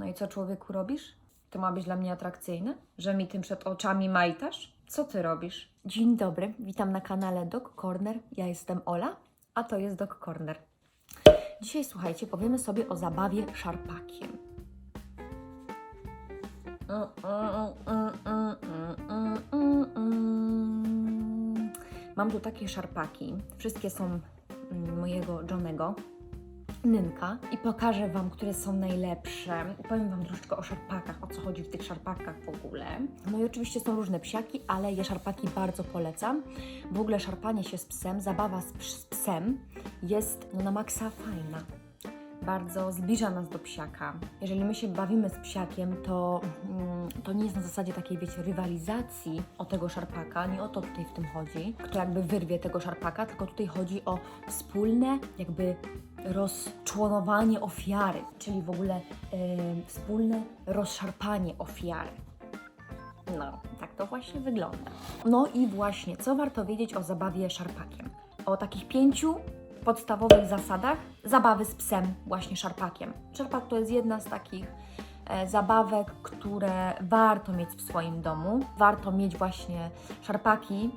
No i co człowieku robisz? To ma być dla mnie atrakcyjne? Że mi tym przed oczami majtasz? Co ty robisz? Dzień dobry, witam na kanale Dog Corner. Ja jestem Ola, a to jest Dog Corner. Dzisiaj słuchajcie, powiemy sobie o zabawie szarpakiem. Mam tu takie szarpaki. Wszystkie są mm, mojego Johnego. Nynka i pokażę Wam, które są najlepsze. Powiem Wam troszeczkę o szarpakach, o co chodzi w tych szarpakach w ogóle. No i oczywiście są różne psiaki, ale ja szarpaki bardzo polecam. W ogóle szarpanie się z psem, zabawa z, ps- z psem jest no, na maksa fajna. Bardzo zbliża nas do psiaka. Jeżeli my się bawimy z psiakiem, to, mm, to nie jest na zasadzie takiej, wiecie, rywalizacji o tego szarpaka. Nie o to tutaj w tym chodzi, kto jakby wyrwie tego szarpaka, tylko tutaj chodzi o wspólne, jakby rozczłonowanie ofiary, czyli w ogóle e, wspólne rozszarpanie ofiary. No, tak to właśnie wygląda. No i właśnie, co warto wiedzieć o zabawie szarpakiem? O takich pięciu podstawowych zasadach zabawy z psem, właśnie szarpakiem. Szarpak to jest jedna z takich e, zabawek, które warto mieć w swoim domu. Warto mieć właśnie szarpaki,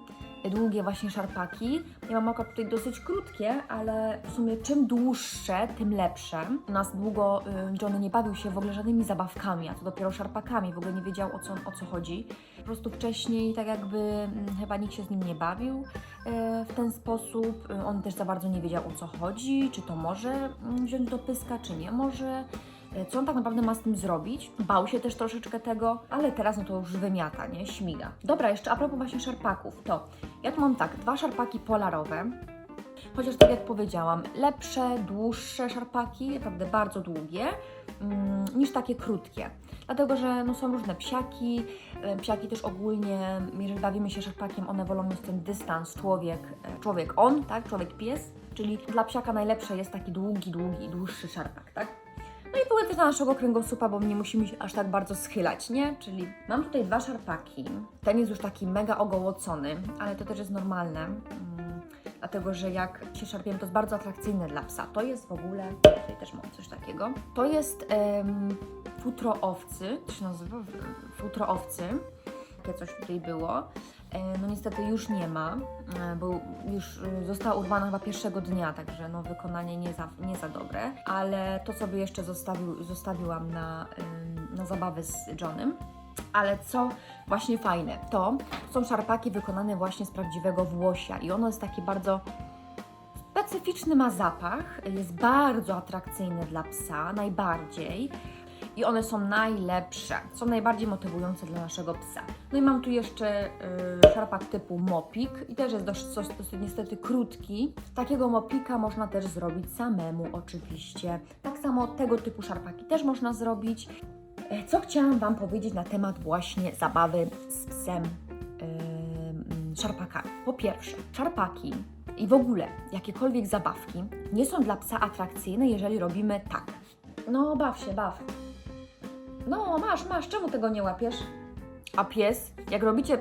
długie właśnie szarpaki. Ja mam akurat tutaj dosyć krótkie, ale w sumie czym dłuższe, tym lepsze. U nas długo y, Johnny nie bawił się w ogóle żadnymi zabawkami, a to dopiero szarpakami, w ogóle nie wiedział o co, o co chodzi. Po prostu wcześniej tak jakby mm, chyba nikt się z nim nie bawił e, w ten sposób. Y, On też za bardzo nie wiedział o co chodzi, czy to może mm, wziąć do pyska, czy nie może. E, Co on tak naprawdę ma z tym zrobić? Bał się też troszeczkę tego, ale teraz no to już wymiata, nie? Śmiga. Dobra, jeszcze a propos właśnie szarpaków, to ja tu mam tak, dwa szarpaki polarowe, chociaż tak jak powiedziałam, lepsze, dłuższe szarpaki, naprawdę bardzo długie, mm, niż takie krótkie. Dlatego, że no, są różne psiaki, e, psiaki też ogólnie, jeżeli bawimy się szarpakiem, one wolą mieć ten dystans człowiek, e, człowiek on, tak, człowiek pies, czyli dla psiaka najlepsze jest taki długi, długi, dłuższy szarpak, tak? No i też dla naszego kręgosłupa, bo nie musimy się aż tak bardzo schylać, nie? Czyli mam tutaj dwa szarpaki. Ten jest już taki mega ogołocony, ale to też jest normalne. Mm, dlatego, że jak się szarpiemy, to jest bardzo atrakcyjne dla psa. To jest w ogóle, tutaj też mam coś takiego. To jest em, futro owcy, to się nazywa futro owcy. Takie coś tutaj było. E, No niestety już nie ma, e, bo już została urwana chyba pierwszego dnia, także no wykonanie nie za, nie za dobre, ale to sobie jeszcze zostawił, zostawiłam na, na zabawę z Johnem. Ale co właśnie fajne, to są szarpaki wykonane właśnie z prawdziwego włosia i ono jest takie bardzo specyficzny, ma zapach, jest bardzo atrakcyjny dla psa, najbardziej. I one są najlepsze, są najbardziej motywujące dla naszego psa. No i mam tu jeszcze y, szarpak typu mopik i też jest dość, dość, dosyć niestety krótki. Takiego mopika można też zrobić samemu oczywiście. Tak samo tego typu szarpaki też można zrobić. E, Co chciałam Wam powiedzieć na temat właśnie zabawy z psem ym, szarpakami? Po pierwsze, szarpaki i w ogóle jakiekolwiek zabawki nie są dla psa atrakcyjne, jeżeli robimy tak. No, baw się, baw. No, masz, masz, czemu tego nie łapiesz? A pies, jak robicie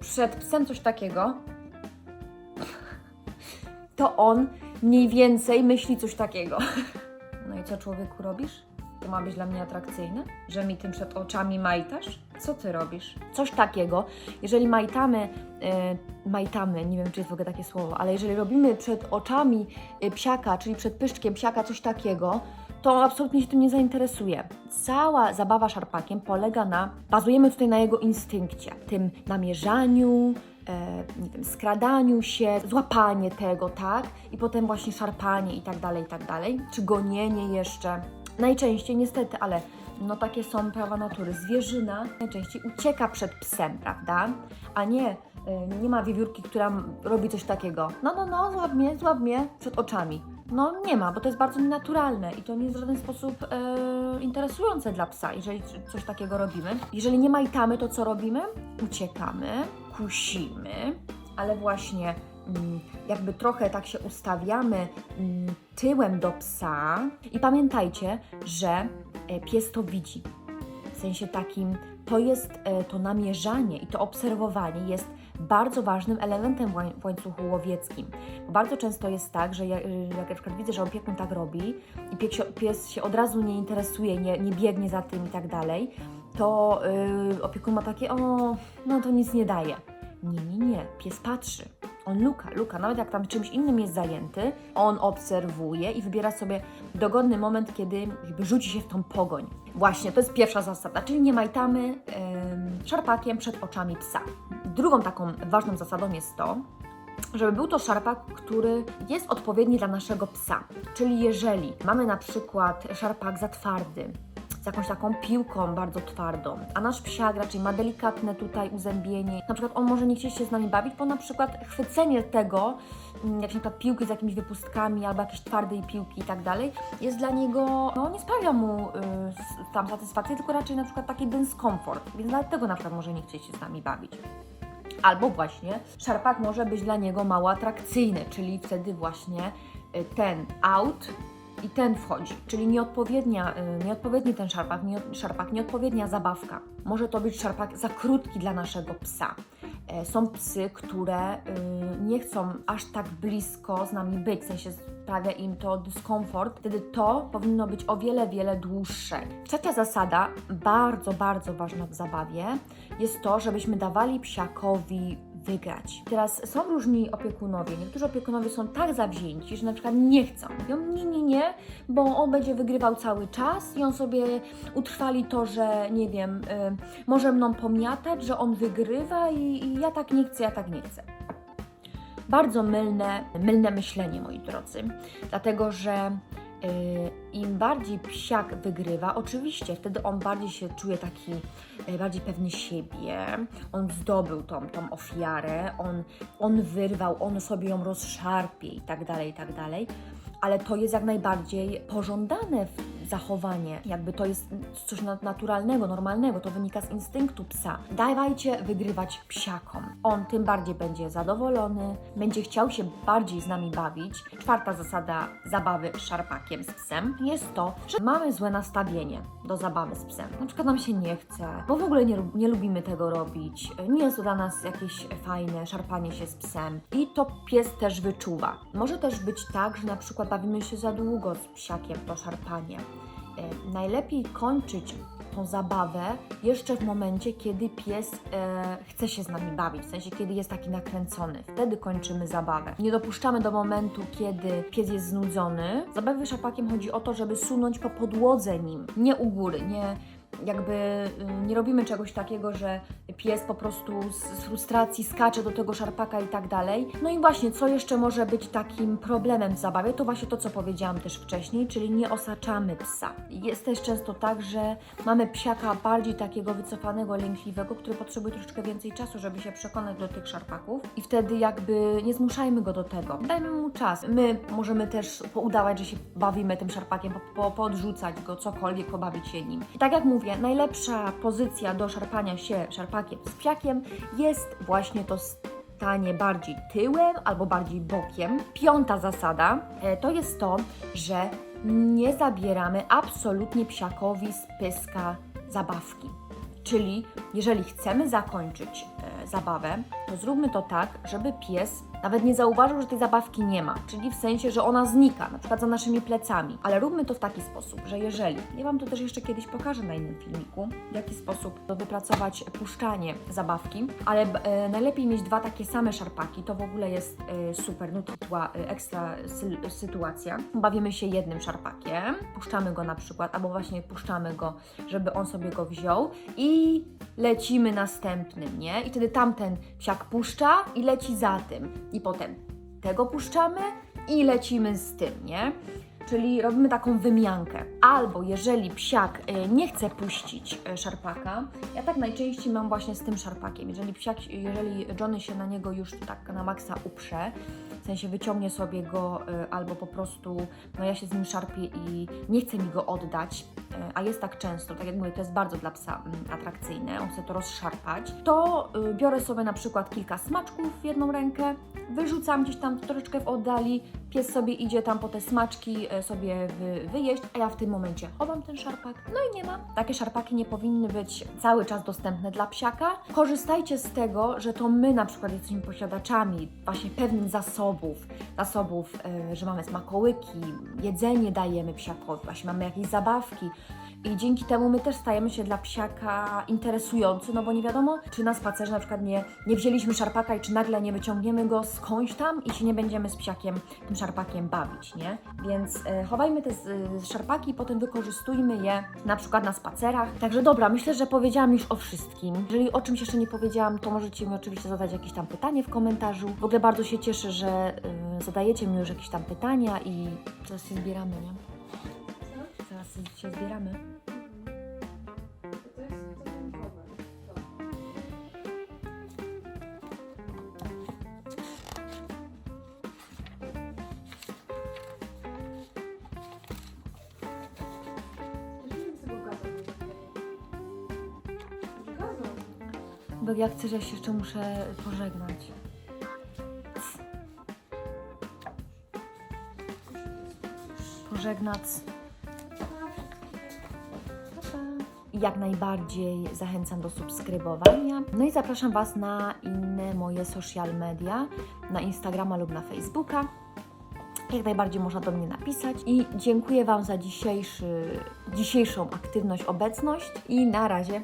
przed psem coś takiego, to on mniej więcej myśli coś takiego. No i co człowieku robisz? To ma być dla mnie atrakcyjne? Że mi tym przed oczami majtasz? Co ty robisz? Coś takiego. Jeżeli majtamy, e, majtamy, nie wiem czy jest w ogóle takie słowo, ale jeżeli robimy przed oczami e, psiaka, czyli przed pyszczkiem psiaka coś takiego, to absolutnie się tym nie zainteresuje. Cała zabawa szarpakiem polega na, bazujemy tutaj na jego instynkcie, tym namierzaniu, e, wiem, skradaniu się, złapanie tego, tak? I potem właśnie szarpanie i tak dalej, i tak dalej. Czy gonienie jeszcze. Najczęściej niestety, ale no takie są prawa natury. Zwierzyna najczęściej ucieka przed psem, prawda? A nie, y, nie ma wiewiórki, która robi coś takiego. No, no, no, złap mnie, złap mnie przed oczami. No nie ma, bo to jest bardzo nienaturalne i to nie jest w żaden sposób e, interesujące dla psa, jeżeli coś takiego robimy. Jeżeli nie majtamy, to co robimy? Uciekamy, kusimy, ale właśnie mm, jakby trochę tak się ustawiamy mm, tyłem do psa i pamiętajcie, że e, pies to widzi. W sensie takim to jest e, to namierzanie i to obserwowanie jest bardzo ważnym elementem w łań- w łańcuchu łowieckim. Bardzo często jest tak, że ja, y, jak na przykład widzę, że opiekun tak robi i pies się, pies się od razu nie interesuje, nie, nie biegnie za tym i tak dalej, to yy, opiekun ma takie, o, no to nic nie daje. Nie, nie, nie, pies patrzy. On luka, luka, nawet jak tam czymś innym jest zajęty, on obserwuje i wybiera sobie dogodny moment, kiedy jakby rzuci się w tą pogoń. Właśnie, to jest pierwsza zasada, czyli nie majtamy em, szarpakiem przed oczami psa. Drugą taką ważną zasadą jest to, żeby był to szarpak, który jest odpowiedni dla naszego psa. Czyli jeżeli mamy na przykład szarpak za twardy, z jakąś taką piłką bardzo twardą, a nasz psiak raczej ma delikatne tutaj uzębienie, na przykład on może nie chcieć się z nami bawić, bo na przykład chwycenie tego, mm, jak na przykład piłki z jakimiś wypustkami albo jakieś twardej piłki i tak dalej, jest dla niego, no nie sprawia mu y, tam satysfakcji, tylko raczej na przykład taki dyskomfort, więc dlatego na przykład może nie chcieć się z nami bawić. Albo właśnie szarpak może być dla niego mało atrakcyjny, czyli wtedy właśnie y, ten out i ten wchodzi, czyli nieodpowiednia, y, nieodpowiedni ten szarpak, nie, szarpak, nieodpowiednia zabawka. Może to być szarpak za krótki dla naszego psa. E, Są psy, które y, nie chcą aż tak blisko z nami być, w sensie sprawia im to dyskomfort, wtedy to powinno być o wiele, wiele dłuższe. Trzecia zasada, bardzo, bardzo ważna w zabawie, jest to, żebyśmy dawali psiakowi wygrać. Teraz są różni opiekunowie. Niektórzy opiekunowie są tak zawzięci, że na przykład nie chcą. Mówią nie, nie, nie, bo on będzie wygrywał cały czas i on sobie utrwali to, że nie wiem, y, może mną pomiatać, że on wygrywa i, i ja tak nie chcę, ja tak nie chcę. Bardzo mylne, mylne myślenie, moi drodzy, dlatego że y, im bardziej psiak wygrywa, oczywiście wtedy on bardziej się czuje taki y, bardziej pewny siebie, on zdobył tą, tą ofiarę, on, on wyrwał, on sobie ją rozszarpie i tak dalej, i tak dalej, ale to jest jak najbardziej pożądane w- zachowanie, jakby to jest coś na- naturalnego, normalnego, to wynika z instynktu psa. Dawajcie wygrywać psiakom. On tym bardziej będzie zadowolony, będzie chciał się bardziej z nami bawić. Czwarta zasada zabawy szarpakiem, z psem, jest to, że mamy złe nastawienie do zabawy z psem. Na przykład nam się nie chce, bo w ogóle nie, nie lubimy tego robić, nie jest to dla nas jakieś fajne szarpanie się z psem i to pies też wyczuwa. Może też być tak, że na przykład bawimy się za długo z psiakiem to szarpanie. E, najlepiej kończyć tą zabawę jeszcze w momencie, kiedy pies e, chce się z nami bawić, w sensie kiedy jest taki nakręcony. Wtedy kończymy zabawę. Nie dopuszczamy do momentu, kiedy pies jest znudzony. W zabawie szarpakiem chodzi o to, żeby sunąć po podłodze nim, nie u góry, nie jakby y, nie robimy czegoś takiego, że pies po prostu z, frustracji skacze do tego szarpaka i tak dalej. No i właśnie, co jeszcze może być takim problemem w zabawie, to właśnie to, co powiedziałam też wcześniej, czyli nie osaczamy psa. Jest też często tak, że mamy psiaka bardziej takiego wycofanego, lękliwego, który potrzebuje troszeczkę więcej czasu, żeby się przekonać do tych szarpaków i wtedy jakby nie zmuszajmy go do tego. Dajmy mu czas. My możemy też udawać, że się bawimy tym szarpakiem, po, po, podrzucać go, cokolwiek, pobawić się nim. I tak jak mówię, najlepsza pozycja do szarpania się szarpakiem z psiakiem jest właśnie to stanie bardziej tyłem albo bardziej bokiem. Piąta zasada e, to jest to, że nie zabieramy absolutnie psiakowi z pyska zabawki. Czyli jeżeli chcemy zakończyć e, zabawę, to zróbmy to tak, żeby pies nawet nie zauważył, że tej zabawki nie ma, czyli w sensie, że ona znika, na przykład za naszymi plecami. Ale róbmy to w taki sposób, że jeżeli, ja Wam to też jeszcze kiedyś pokażę na innym filmiku, w jaki sposób wypracować puszczanie zabawki, ale e, najlepiej mieć dwa takie same szarpaki, to w ogóle jest e, super, no tytła, e, ekstra sy- sytuacja. Bawimy się jednym szarpakiem, puszczamy go na przykład, albo właśnie puszczamy go, żeby on sobie go wziął i lecimy następnym, nie? I wtedy tamten psiak puszcza i leci za tym. I potem tego puszczamy i lecimy z tym, nie? Czyli robimy taką wymiankę. Albo jeżeli psiak y, nie chce puścić y, szarpaka, ja tak najczęściej mam właśnie z tym szarpakiem. Jeżeli psiak, jeżeli Johnny się na niego już tak na maksa uprze, w sensie wyciągnie sobie go y, albo po prostu, no ja się z nim szarpię i nie chce mi go oddać, y, a jest tak często, tak jak mówię, to jest bardzo dla psa mm, atrakcyjne, on chce to rozszarpać, to y, biorę sobie na przykład kilka smaczków w jedną rękę, wyrzucam gdzieś tam troszeczkę w oddali, pies sobie idzie tam po te smaczki sobie wy, wyjeść, a ja w tym momencie chowam ten szarpak, no i nie ma. Takie szarpaki nie powinny być cały czas dostępne dla psiaka. Korzystajcie z tego, że to my na przykład jesteśmy posiadaczami właśnie pewnych zasobów, zasobów, y, że mamy smakołyki, jedzenie dajemy psiakowi, właśnie mamy jakieś zabawki. I dzięki temu my też stajemy się dla psiaka interesujący, no bo nie wiadomo, czy na spacerze na przykład nie, nie wzięliśmy szarpaka i czy nagle nie wyciągniemy go skądś tam i się nie będziemy z psiakiem, tym szarpakiem bawić, nie? Więc e, chowajmy te e, szarpaki, potem wykorzystujmy je na przykład na spacerach. Także dobra, myślę, że powiedziałam już o wszystkim. Jeżeli o czymś jeszcze nie powiedziałam, to możecie mi oczywiście zadać jakieś tam pytanie w komentarzu. W ogóle bardzo się cieszę, że e, zadajecie mi już jakieś tam pytania i zaraz się zbieramy, nie? Zaraz się zbieramy. Bo ja chcę, że ja się jeszcze muszę pożegnać. Pożegnać. Jak najbardziej zachęcam do subskrybowania. No i zapraszam Was na inne moje social media, na Instagrama lub na Facebooka. Jak najbardziej można do mnie napisać. I dziękuję Wam za dzisiejszy, dzisiejszą aktywność, obecność. I na razie.